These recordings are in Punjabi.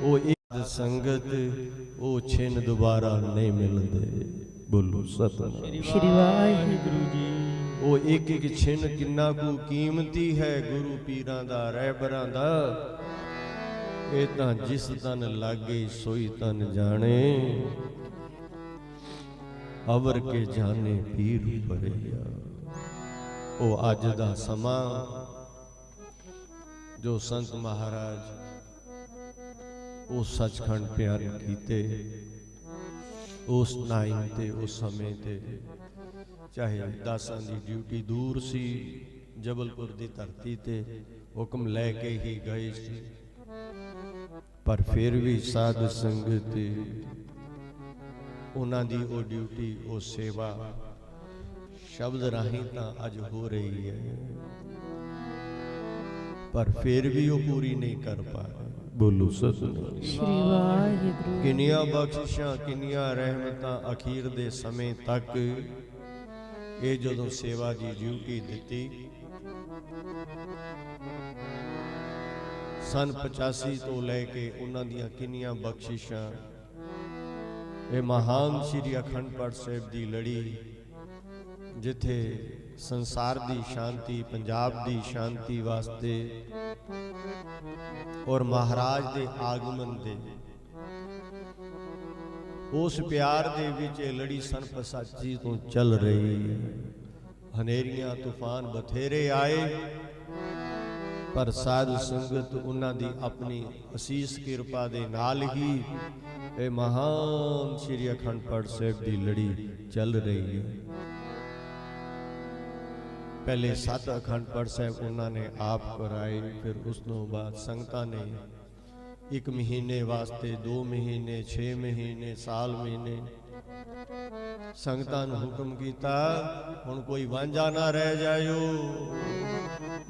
ਉਹ ਇੱਕ ਸੰਗਤ ਉਹ ਛਿਨ ਦੁਬਾਰਾ ਨਹੀਂ ਮਿਲਦੇ। ਬੋਲੋ ਸਤਨਾਮ। ਸ਼੍ਰੀ ਵਾਹਿਗੁਰੂ ਜੀ। ਉਹ ਇੱਕ ਇੱਕ ਛਿਨ ਕਿੰਨਾ ਕੁ ਕੀਮਤੀ ਹੈ ਗੁਰੂ ਪੀਰਾਂ ਦਾ ਰਹਿਬਰਾਂ ਦਾ। ਇਹ ਤਾਂ ਜਿਸ ਤਨ ਲਾਗੇ ਸੋਈ ਤਨ ਜਾਣੇ। ਅਵਰ ਕੇ ਜਾਣੇ ਪੀਰ ਪਰਿਆ ਉਹ ਅੱਜ ਦਾ ਸਮਾਂ ਜੋ ਸੰਤ ਮਹਾਰਾਜ ਉਹ ਸੱਚਖੰਡ ਪਿਆਰ ਕੀਤੇ, ਉਸ ਟਾਈਮ ਤੇ ਉਸ ਸਮੇਂ ਤੇ, ਚਾਹੇ ਦਾਸਾਂ ਦੀ ਡਿਊਟੀ ਦੂਰ ਸੀ, ਜਬਲਪੁਰ ਦੀ ਧਰਤੀ ਤੇ ਹੁਕਮ ਲੈ ਕੇ ਹੀ ਗਏ ਸੀ। ਪਰ ਫਿਰ ਵੀ ਸਾਧ ਸੰਗਤ, ਉਹਨਾਂ ਦੀ ਉਹ ਡਿਊਟੀ, ਉਹ ਸੇਵਾ, ਸ਼ਬਦ ਰਾਹੀਂ ਤਾਂ ਅੱਜ ਹੋ ਰਹੀ ਹੈ। ਪਰ ਫਿਰ ਵੀ ਉਹ ਪੂਰੀ ਨਹੀਂ ਕਰ ਪਾ ਰਹੇ। ਬੋਲੋ ਸਤਿਨਾਮ ਸ਼੍ਰੀ ਵਾਹਿਗੁਰੂ। ਕਿੰਨੀਆਂ ਬਖਸ਼ਿਸ਼ਾਂ ਕਿੰਨੀਆਂ ਰਹਿਮਤਾਂ ਅਖੀਰ ਦੇ ਸਮੇਂ ਤੱਕ। ਇਹ ਜਦੋਂ ਸੇਵਾ ਦੀ ਡਿਊਟੀ ਦਿੱਤੀ। ਸਨ 85 ਤੋਂ ਲੈ ਕੇ ਉਹਨਾਂ ਦੀਆਂ ਕਿੰਨੀਆਂ ਬਖਸ਼ਿਸ਼ਾਂ। ਇਹ ਮਹਾਨ ਸ੍ਰੀ ਅਖੰਡ ਪਾਠ ਸਾਹਿਬ ਦੀ ਲੜੀ ਜਿੱਥੇ ਸੰਸਾਰ ਦੀ ਸ਼ਾਂਤੀ ਪੰਜਾਬ ਦੀ ਸ਼ਾਂਤੀ ਵਾਸਤੇ ਔਰ ਮਹਾਰਾਜ ਦੇ ਆਗਮਨ ਦੇ। ਉਸ ਪਿਆਰ ਦੇ ਵਿੱਚ ਇਹ ਲੜੀ ਸਨ ਪਸਾਚੀ ਤੋਂ ਚੱਲ ਰਹੀ। ਹੈ ਹਨੇਰੀਆਂ ਤੂਫਾਨ ਬਥੇਰੇ ਆਏ, ਪਰ ਸਾਧ ਸੰਗਤ ਉਹਨਾਂ ਦੀ ਆਪਣੀ ਅਸੀਸ ਕਿਰਪਾ ਦੇ ਨਾਲ ਹੀ ਇਹ ਮਹਾਨ ਸ੍ਰੀ ਅਖੰਡ ਪਾਠ ਸਾਹਿਬ ਦੀ ਲੜੀ ਚੱਲ ਰਹੀ ਹੈ। ਪਹਿਲੇ ਸੱਤ ਅਖੰਡ ਪਾਠ ਸਾਹਿਬ ਉਹਨਾਂ ਨੇ ਆਪ ਕਰਾਏ ਫਿਰ ਉਸ ਤੋਂ ਬਾਅਦ ਸੰਗਤਾਂ ਨੇ ਇੱਕ ਮਹੀਨੇ ਵਾਸਤੇ 2 ਮਹੀਨੇ 6 ਮਹੀਨੇ ਸਾਲ ਮਹੀਨੇ ਸੰਗਤਾਂ ਨੂੰ ਹੁਕਮ ਕੀਤਾ ਹੁਣ ਕੋਈ ਵਾਂਝਾ ਨਾ ਰਹਿ ਜਾਇਓ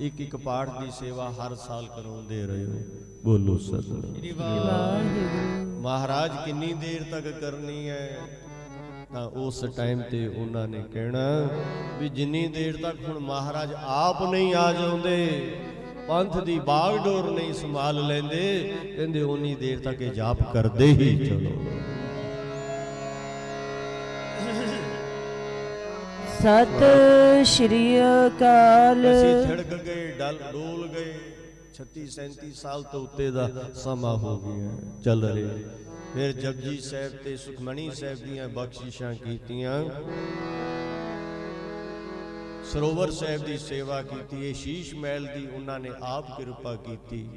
ਇੱਕ ਇੱਕ ਪਾਠ ਦੀ ਸੇਵਾ ਹਰ ਸਾਲ ਕਰਾਉਂਦੇ ਰਹੋ ਬੋਲੋ ਸਤਿਨਾਮ ਸ਼੍ਰੀ ਵਾਹਿਗੁਰੂ ਮਹਾਰਾਜ ਕਿੰਨੀ ਦੇਰ ਤੱਕ ਕਰਨੀ ਹੈ ਤਾਂ ਉਸ ਟਾਈਮ ਤੇ ਉਹਨਾਂ ਨੇ ਕਹਿਣਾ ਵੀ ਜਿੰਨੀ ਦੇਰ ਤੱਕ ਹੁਣ ਮਹਾਰਾਜ ਆਪ ਨਹੀਂ ਆ ਜਾਂਦੇ ਪੰਥ ਦੀ ਬਾਗਡੋਰ ਨਹੀਂ ਸੰਭਾਲ ਲੈਂਦੇ ਕਹਿੰਦੇ ਉਨੀ ਦੇਰ ਤੱਕ ਇਹ ਜਾਪ ਕਰਦੇ ਹੀ ਚਲੋ। ਸਤ ਸ਼੍ਰੀ ਅਕਾਲ। ਅਸੀਂ ਥੜਕ ਗਏ ਡਲ ਡੋਲ ਗਏ 36 37 ਸਾਲ ਤੋਂ ਉੱਤੇ ਦਾ ਸਮਾਂ ਹੋ ਗਿਆ ਚੱਲ ਰਿਹਾ। ਫਿਰ ਜਪਜੀ ਸਾਹਿਬ ਤੇ ਸੁਖਮਣੀ ਸਾਹਿਬ ਦੀਆਂ ਬਖਸ਼ਿਸ਼ਾਂ ਕੀਤੀਆਂ। ਸਰੋਵਰ ਸਾਹਿਬ ਦੀ ਸੇਵਾ ਕੀਤੀ ਹੈ ਸ਼ੀਸ਼ ਮਹਿਲ ਦੀ ਉਹਨਾਂ ਨੇ ਆਪ ਕਿਰਪਾ ਕੀਤੀ।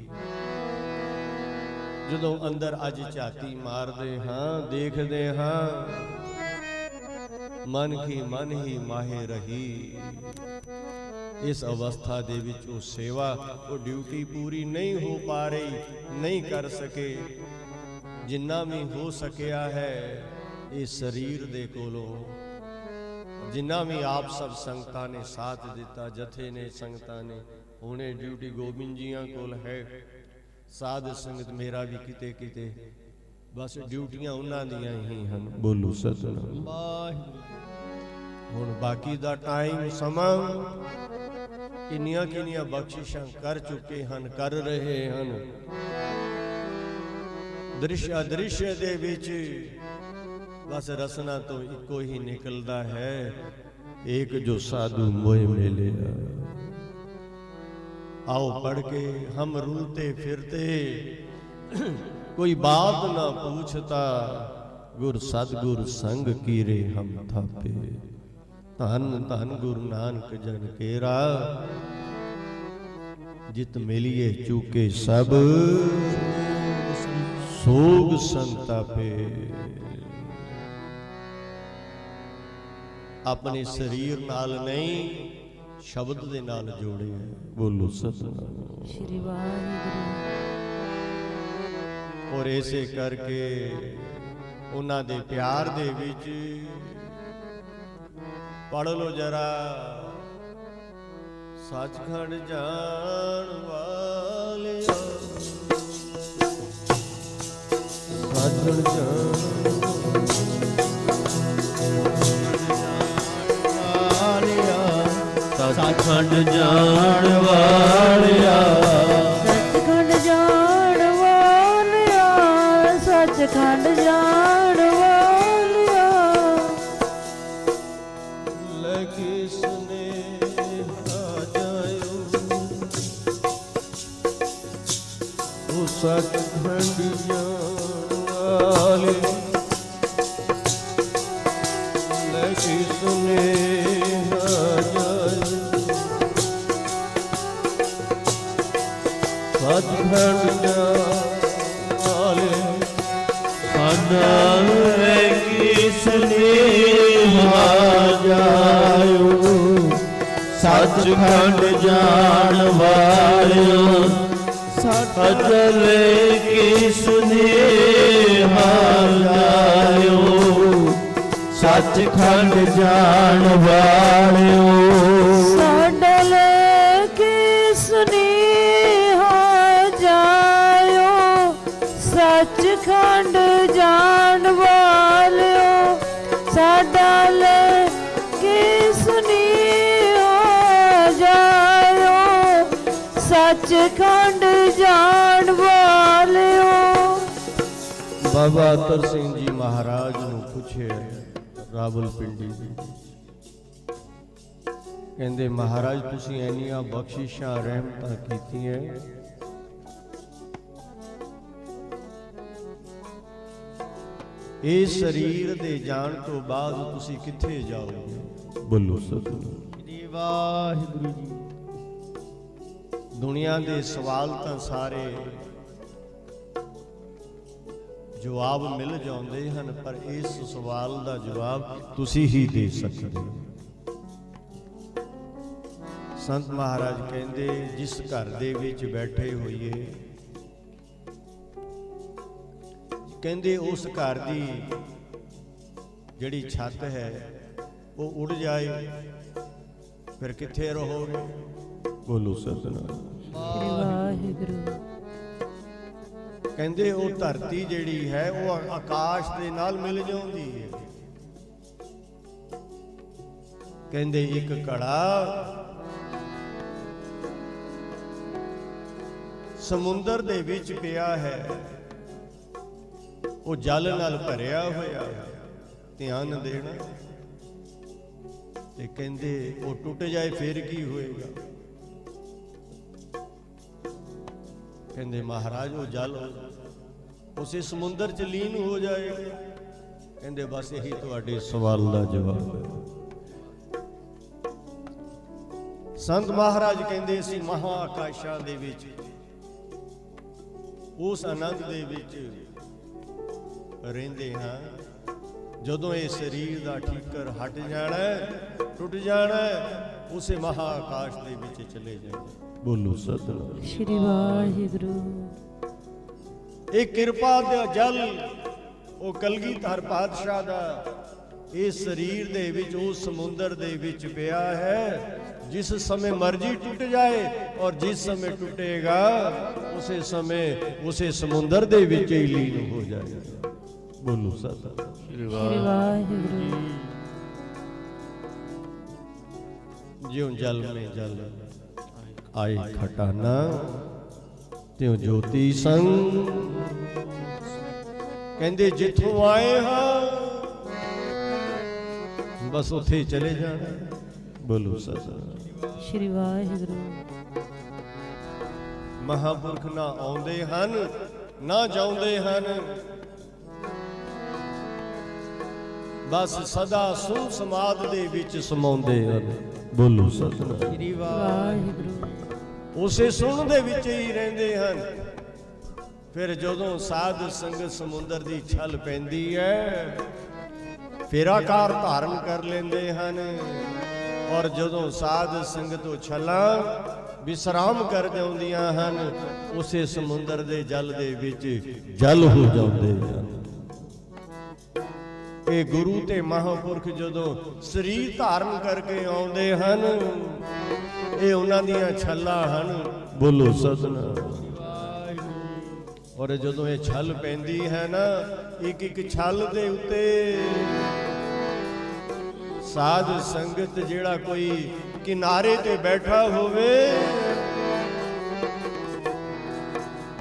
ਜਦੋਂ ਅੰਦਰ ਅੱਜ ਝਾਤੀ ਮਾਰਦੇ ਹਾਂ, ਦੇਖਦੇ ਹਾਂ, ਮਨ ਕੀ ਮਨ ਹੀ ਮਾਹੇ ਰਹੀ। ਇਸ ਅਵਸਥਾ ਦੇ ਵਿੱਚ ਉਹ ਸੇਵਾ, ਉਹ ਡਿਊਟੀ ਪੂਰੀ ਨਹੀਂ ਹੋ ਪਾ ਰਹੀ, ਨਹੀਂ ਕਰ ਸਕੇ। ਜਿੰਨਾ ਵੀ ਹੋ ਸਕਿਆ ਹੈ ਇਹ ਸਰੀਰ ਦੇ ਕੋਲੋਂ। ਜਿੰਨਾ ਵੀ ਆਪ ਸਭ ਸੰਗਤਾਂ ਨੇ ਸਾਥ ਦਿੱਤਾ ਜਥੇ ਨੇ ਸੰਗਤਾਂ ਨੇ ਹੁਣੇ ਡਿਊਟੀ ਗੋਬਿੰਦ ਜੀਆਂ ਕੋਲ ਹੈ। ਸਾਧ ਸੰਗਤ ਮੇਰਾ ਵੀ ਕਿਤੇ ਕਿਤੇ ਬਸ ਡਿਊਟੀਆਂ ਉਹਨਾਂ ਦੀਆਂ ਹੀ ਹਨ। ਬੋਲੋ ਸਤਨਾਮ ਹੁਣ ਬਾਕੀ ਦਾ ਟਾਈਮ ਸਮਾਂ ਕਿੰਨੀਆਂ ਕਿੰਨੀਆਂ ਬਖਸ਼ਿਸ਼ਾਂ ਕਰ ਚੁੱਕੇ ਹਨ ਕਰ ਰਹੇ ਹਨ। ਦ੍ਰਿਸ਼ ਅਦ੍ਰਿਸ਼ ਦੇ ਵਿੱਚ ਬਸ ਰਸਨਾ ਤੋਂ ਇੱਕੋ ਹੀ ਨਿਕਲਦਾ ਹੈ ਏਕ ਜੋ ਸਾਧੂ ਮੋਹ ਮਿਲਿਆ आओ पढ़ के हम रूते फिरते कोई बात ना पूछता गुर सतगुर संग कीरे हम थापे धन धन गुरु नानक जन केरा जित मिलिए चूके सब ਸੋਗ ਸੰਤਾਪੇ। ਆਪਣੇ ਸਰੀਰ ਨਾਲ ਨਹੀਂ ਸ਼ਬਦ ਦੇ ਨਾਲ ਜੋੜੇ ਬੋਲੋ ਸਤਨਾਮ। ਸ਼੍ਰੀ ਵਾਹਿਗੁਰੂ। ਔਰ ਐਸੇ ਕਰਕੇ ਉਹਨਾਂ ਦੇ ਪਿਆਰ ਦੇ ਵਿੱਚ ਪੜ ਲੋ ਜਰਾ। ਸੱਚਖੰਡ ਜਾਣ ਸੱਚਖੰਡ ਜਾਣ ਵਾਲਿਆ। ਸੱਚਖੰਡ ਜਾਣ ਵਾਲਿਆ ਸਤਖੰਡ ਜਾਣ ਵਾਲਿਆ। ਸੱਚਖੰਡ ਜਾਣ ਵਾਲਿਆ ਲੈ ਕਿਸ ਨੇ ਜਾਇਓ। ਉਹ ਸਤਖੰਡ ਜਾਣੇ ਲੈ ਕਿਸ ਨੇ ਜਾਇਓ ਸਤਖੰਡ ਜਾਣੇ ਅਨਾਵੇ ਕਿਸ ਨੇਹਾ ਜਾਇਓ ਸੱਚਖੰਡ ਜਾਣ ਵਾਲਿਓ ਅਜਲੇ ਕਿਸ ਨੇਹਾ ਜਾਇਓ ਸੱਚਖੰਡ ਜਾਣ ਵਾਲਿਓ ਸਾਡਲ ਲੈ ਕੇ ਸੁਨੇਹਾ ਜਾਇਓ ਸੱਚਖੰਡ ਜਾਣ ਵਾਲਿਓ ਸਾਡਲ ਲੈ ਕੇ ਸੁਨੇਹਾ ਜਾਇਓ ਸੱਚਖੰਡ ਬਾਬਾ ਅਤਰ ਸਿੰਘ ਜੀ ਮਹਾਰਾਜ ਨੂੰ ਪੁੱਛਿਆ ਰਾਵਲਪਿੰਡੀ ਜੀ। ਕਹਿੰਦੇ ਮਹਾਰਾਜ ਤੁਸੀਂ ਐਨੀਆਂ ਬਖਸ਼ਿਸ਼ਾਂ ਰਹਿਮਤਾਂ ਕੀਤੀਆਂ ਇਹ ਸਰੀਰ ਦੇ ਜਾਣ ਤੋਂ ਬਾਅਦ ਤੁਸੀਂ ਕਿੱਥੇ ਜਾਓਗੇ? ਬੋਲੋ ਸਤਿ ਜੀ ਵਾਹਿਗੁਰੂ ਜੀ। ਦੁਨੀਆ ਦੇ ਸਵਾਲ ਤਾਂ ਸਾਰੇ ਜਵਾਬ ਮਿਲ ਜਾਂਦੇ ਹਨ ਪਰ ਇਸ ਸਵਾਲ ਦਾ ਜਵਾਬ ਤੁਸੀਂ ਹੀ ਦੇ ਸਕਦੇ ਹੋ। ਸੰਤ ਮਹਾਰਾਜ ਕਹਿੰਦੇ ਜਿਸ ਘਰ ਦੇ ਵਿੱਚ ਬੈਠੇ ਹੋਈਏ ਕਹਿੰਦੇ ਉਸ ਘਰ ਦੀ ਜਿਹੜੀ ਛੱਤ ਹੈ ਉਹ ਉੱਡ ਜਾਏ। ਫਿਰ ਕਿੱਥੇ ਰਹੋਗੇ? ਬੋਲੋ ਸਤਿਨਾਮ। ਵਾਹਿਗੁਰੂ। ਕਹਿੰਦੇ ਉਹ ਧਰਤੀ ਜਿਹੜੀ ਹੈ, ਉਹ ਆਕਾਸ਼ ਦੇ ਨਾਲ ਮਿਲ ਜਾਂਦੀ ਹੈ। ਕਹਿੰਦੇ ਇੱਕ ਘੜਾ ਸਮੁੰਦਰ ਦੇ ਵਿੱਚ ਪਿਆ ਹੈ। ਉਹ ਜਲ ਨਾਲ ਭਰਿਆ ਹੋਇਆ ਹੈ। ਧਿਆਨ ਦੇਣਾ। ਤੇ ਕਹਿੰਦੇ ਉਹ ਟੁੱਟ ਜਾਏ, ਫਿਰ ਕੀ ਹੋਏਗਾ? ਕਹਿੰਦੇ, ਮਹਾਰਾਜ, ਉਹ ਜਲ ਉਸੇ ਸਮੁੰਦਰ ਚ ਲੀਨ ਹੋ ਜਾਏਗਾ ਕਹਿੰਦੇ, ਬਸ ਇਹੀ ਤੁਹਾਡੇ ਸਵਾਲ ਦਾ ਜਵਾਬ ਹੈ। ਸੰਤ ਮਹਾਰਾਜ ਕਹਿੰਦੇ ਸੀ ਮਹਾ ਆਕਾਸ਼ਾਂ ਦੇ ਵਿੱਚ, ਉਸ ਆਨੰਦ ਦੇ ਵਿੱਚ ਰਹਿੰਦੇ ਹਾਂ। ਜਦੋਂ ਇਹ ਸਰੀਰ ਦਾ ਠੀਕਰ ਹਟ ਜਾਣਾ ਟੁੱਟ ਜਾਣਾ ਉਸੇ ਮਹਾ ਆਕਾਸ਼ ਦੇ ਵਿੱਚ ਚਲੇ ਜਾਣਾ ਬੋਲੋ ਸਤਿਨਾਮ। ਸ੍ਰੀ ਵਾਹਿਗੁਰੂ। ਇਹ ਕਿਰਪਾ ਦਾ ਜਲ ਉਹ ਕਲਗੀਧਰ ਪਾਤਸ਼ਾਹ ਦਾ ਇਹ ਸਰੀਰ ਦੇ ਵਿੱਚ ਉਸ ਸਮੁੰਦਰ ਦੇ ਵਿੱਚ ਪਿਆ ਹੈ। ਜਿਸ ਸਮੇਂ ਮਰਜ਼ੀ ਟੁੱਟ ਜਾਏ ਔਰ ਜਿਸ ਸਮੇਂ ਟੁੱਟੇਗਾ ਉਸੇ ਸਮੇਂ ਉਸੇ ਸਮੁੰਦਰ ਦੇ ਵਿੱਚ ਹੀ ਲੀਨ ਹੋ ਜਾਏਗਾ। ਬੋਲੋ ਸਤਿਨਾਮ। ਸ੍ਰੀ ਵਾਹਿਗੁਰੂ। ਜਿਉ ਜਲ ਮੇ ਜਲ ਆਏ ਖਟਾਨਾ ਤਿਉ ਜੋਤੀ ਸੰਗ। ਕਹਿੰਦੇ ਜਿੱਥੋਂ ਆਏ ਹਾਂ ਬਸ ਉੱਥੇ ਹੀ ਚਲੇ ਜਾਣਾ। ਬੋਲੋ ਸਤਿਨਾਮ ਸ੍ਰੀ ਵਾਹਿਗੁਰੂ। ਮਹਾਪੁਰਖ ਨਾ ਆਉਂਦੇ ਹਨ ਨਾ ਜਾਉਂਦੇ ਹਨ। ਬਸ ਸਦਾ ਸੁ ਸਮਾਦ ਦੇ ਵਿੱਚ ਸਮਾਉਂਦੇ ਹਨ। ਬੋਲੋ ਸਤਿਨਾਮ ਸ੍ਰੀ ਵਾਹਿਗੁਰੂ। ਉਸੇ ਸੁਣ ਦੇ ਵਿੱਚ ਹੀ ਰਹਿੰਦੇ ਹਨ। ਫਿਰ ਜਦੋਂ ਸਾਧ ਸੰਗਤ ਸਮੁੰਦਰ ਦੀ ਛਲ ਪੈਂਦੀ ਹੈ ਫਿਰ ਆਕਾਰ ਧਾਰਨ ਕਰ ਲੈਂਦੇ ਹਨ। ਔਰ ਜਦੋਂ ਸਾਧ ਸੰਗਤ ਉਹ ਛਲਾਂ ਵਿਸਰਾਮ ਕਰ ਜਾਂਦੀਆਂ ਹਨ ਉਸੇ ਸਮੁੰਦਰ ਦੇ ਜਲ ਦੇ ਵਿੱਚ ਜਲ ਹੋ ਜਾਂਦੇ ਹਨ। ਇਹ ਗੁਰੂ ਤੇ ਮਹਾਪੁਰਖ ਜਦੋਂ ਸਰੀਰ ਧਾਰਨ ਕਰਕੇ ਆਉਂਦੇ ਹਨ, ਇਹ ਉਹਨਾਂ ਦੀਆਂ ਛੱਲਾਂ ਹਨ। ਬੋਲੋ ਸਤਿਨਾਮ। ਔਰ ਜਦੋਂ ਇਹ ਛੱਲ ਪੈਂਦੀ ਹੈ ਨਾ ਇੱਕ ਇੱਕ ਛੱਲ ਦੇ ਉੱਤੇ ਸਾਧ ਸੰਗਤ ਜਿਹੜਾ ਕੋਈ ਕਿਨਾਰੇ ਤੇ ਬੈਠਾ ਹੋਵੇ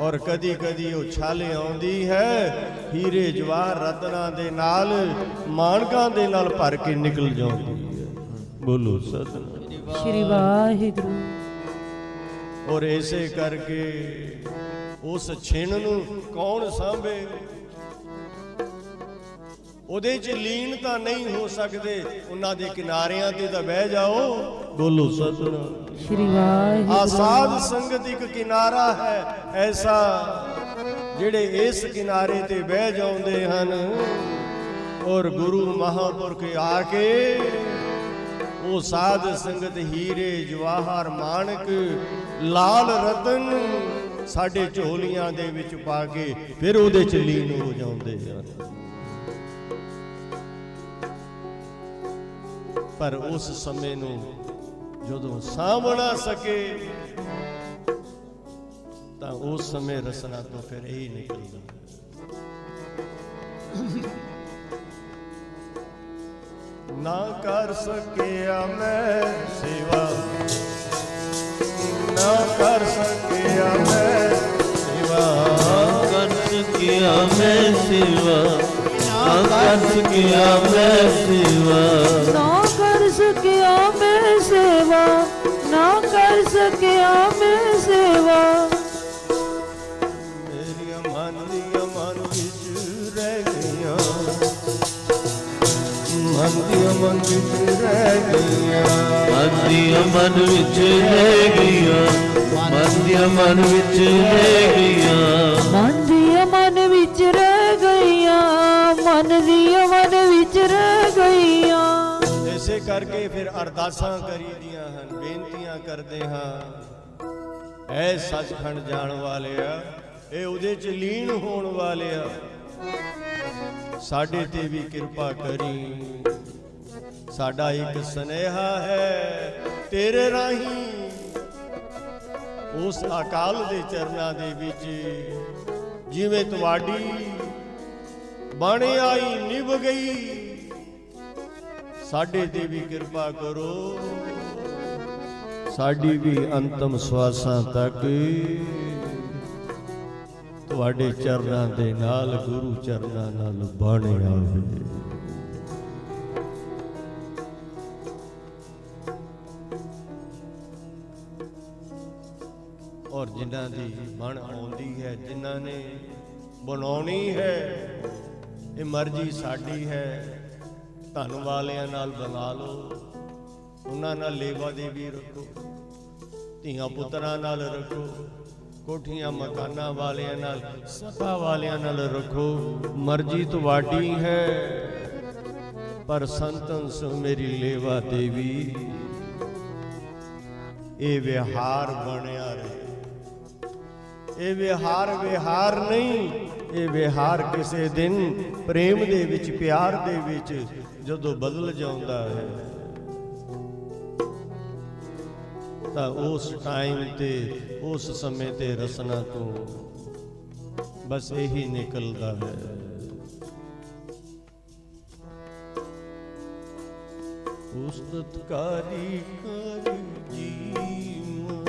ਔਰ ਕਦੀ ਕਦੀ ਉਹ ਛਲ ਆਉਂਦੀ ਹੈ। ਹੀਰੇ ਜਵਾਹਰ ਰਤਨਾਂ ਦੇ ਨਾਲ ਮਾਣਕਾਂ ਦੇ ਨਾਲ ਭਰ ਕੇ ਨਿਕਲ ਜਾਂਦੀ ਹੈ। ਬੋਲੋ ਸਤਨਾਮ। ਸ਼੍ਰੀ ਵਾਹਿਗੁਰੂ। ਔਰ ਇਸੇ ਕਰਕੇ ਉਸ ਛਿਣ ਨੂੰ ਕੌਣ ਸਾਂਭੇ? ਉਹਦੇ ਚ ਲੀਨ ਤਾਂ ਨਹੀਂ ਹੋ ਸਕਦੇ। ਉਹਨਾਂ ਦੇ ਕਿਨਾਰਿਆਂ ਤੇ ਤਾਂ ਬਹਿ ਜਾਓ। ਬੋਲੋ ਸਤਨਾਮ। ਸ਼੍ਰੀ ਵਾਹਿਗੁਰੂ। ਆਸਾਦ ਸੰਗਤ ਇੱਕ ਕਿਨਾਰਾ ਹੈ ਐਸਾ ਜਿਹੜੇ ਇਸ ਕਿਨਾਰੇ ਤੇ ਬਹਿ ਜਾਂਦੇ ਹਨ। ਔਰ ਗੁਰੂ ਮਹਾਪੁਰਖ ਆ ਕੇ ਉਹ ਸਾਧ ਸੰਗਤ ਹੀਰੇ ਜਵਾਹਰ ਮਾਣਕ ਲਾਲ ਰਤਨ ਸਾਡੇ ਝੋਲੀਆਂ ਦੇ ਵਿੱਚ ਪਾ ਕੇ ਫਿਰ ਉਹਦੇ ਚ ਲੀਨ ਹੋ ਜਾਂਦੇ ਹਨ। ਪਰ ਉਸ ਸਮੇਂ ਨੂੰ ਜਦੋਂ ਨਾ ਸਕੇ ਤਾਂ ਉਸ ਸਮੇਂ ਰਸਨਾ ਤੋਂ ਫਿਰ ਇਹ ਨਿਕਲਦਾ ਨਾ ਕਰ ਸਕਿਆ ਮੈਂ ਸੇਵਾ ਨਾ ਕਰ ਸਕਿਆ ਮੈਂ ਸੇਵਾ। ਕਰ ਸਕਿਆ ਮੈਂ ਸੇਵਾ ਨਾ ਕਰ ਸਕਿਆ ਮੈਂ ਸੇਵਾ। ਮੈਂ ਸੇਵਾ। ਮੇਰੀਆਂ ਮਨ ਦੀਆਂ ਮਨ ਵਿੱਚ ਰਹਿ ਗਈਆਂ। ਮਨ ਦੀਆਂ ਮਨ ਵਿੱਚ ਰਹਿ ਗਈਆਂ। ਮਨ ਦੀਆਂ ਮਨ ਵਿੱਚ ਰਹਿ ਗਈਆਂ। ਮਨ ਦੀਆਂ ਮਨ ਵਿੱਚ ਰਹਿ ਗਈਆਂ। ਮਨ ਦੀਆਂ ਮਨ ਵਿੱਚ ਰਹਿ ਗਈਆਂ। ਮਨ ਦੀਆਂ ਮਨ ਵਿੱਚ ਰਹਿ ਗਈਆਂ। ਇਸੇ ਕਰਕੇ ਫਿਰ ਅਰਦਾਸਾਂ ਕਰੀਦੀਆਂ ਹਨ ਬੇਨਤੀਆਂ ਕਰਦੇ ਹਾਂ। ਐ ਸੱਚਖੰਡ ਜਾਣ ਵਾਲਿਆ, ਇਹ ਉਹਦੇ ਚ ਲੀਨ ਹੋਣ ਵਾਲਿਆ। ਸਾਡੇ ਤੇ ਵੀ ਕਿਰਪਾ ਕਰੀ। ਸਾਡਾ ਇੱਕ ਸਨੇਹਾ ਹੈ, ਤੇਰੇ ਰਾਹੀਂ। ਉਸ ਅਕਾਲ ਦੇ ਚਰਨਾਂ ਦੇ ਵਿੱਚ ਜਿਵੇਂ ਤੁਹਾਡੀ ਬਣ ਆਈ, ਨਿਭ ਗਈ। ਸਾਡੇ ਤੇ ਵੀ ਕਿਰਪਾ ਕਰੋ। ਸਾਡੀ ਵੀ ਅੰਤਮ ਸਵਾਸਾਂ ਤੱਕ ਤੁਹਾਡੇ ਚਰਨਾਂ ਦੇ ਨਾਲ, ਗੁਰੂ ਚਰਨਾਂ ਨਾਲ ਬਣ ਆਵੇ। ਔਰ ਜਿਨ੍ਹਾਂ ਦੀ ਮਨ ਆਉਂਦੀ ਹੈ, ਜਿਨ੍ਹਾਂ ਨੇ ਬਣਾਉਣੀ ਹੈ, ਇਹ ਮਰਜ਼ੀ ਸਾਡੀ ਹੈ। ਧਨ ਵਾਲਿਆਂ ਨਾਲ ਬਣਾ ਲਓ। ਉਹਨਾਂ ਨਾਲ ਲੇਵਾ ਦੇਵੀ ਰੱਖੋ। ਧੀਆਂ ਪੁੱਤਰਾਂ ਨਾਲ ਰੱਖੋ। ਕੋਠੀਆਂ ਮਕਾਨਾਂ ਵਾਲਿਆਂ ਨਾਲ ਸਤਾ ਵਾਲਿਆਂ ਨਾਲ ਰੱਖੋ। ਮਰਜ਼ੀ ਤੁਹਾਡੀ ਹੈ, ਪਰ ਸੰਤਨ ਸੋ ਮੇਰੀ ਲੇਵਾ ਦੇਵੀ। ਇਹ ਵਿਹਾਰ ਬਣਿਆ ਰਹੇ। ਇਹ ਵਿਹਾਰ ਵਿਹਾਰ ਨਹੀਂ, ਇਹ ਵਿਹਾਰ ਕਿਸੇ ਦਿਨ ਪ੍ਰੇਮ ਦੇ ਵਿੱਚ, ਪਿਆਰ ਦੇ ਵਿੱਚ ਜਦੋਂ ਬਦਲ ਜਾਂਦਾ ਹੈ। ਤਾਂ ਉਸ ਟਾਈਮ ਤੇ, ਉਸ ਸਮੇਂ ਤੇ ਰਸਨਾ ਤੋਂ ਬਸ ਇਹੀ ਨਿਕਲਦਾ ਹੈ। ਉਸਤਤ ਕਰ ਜੀ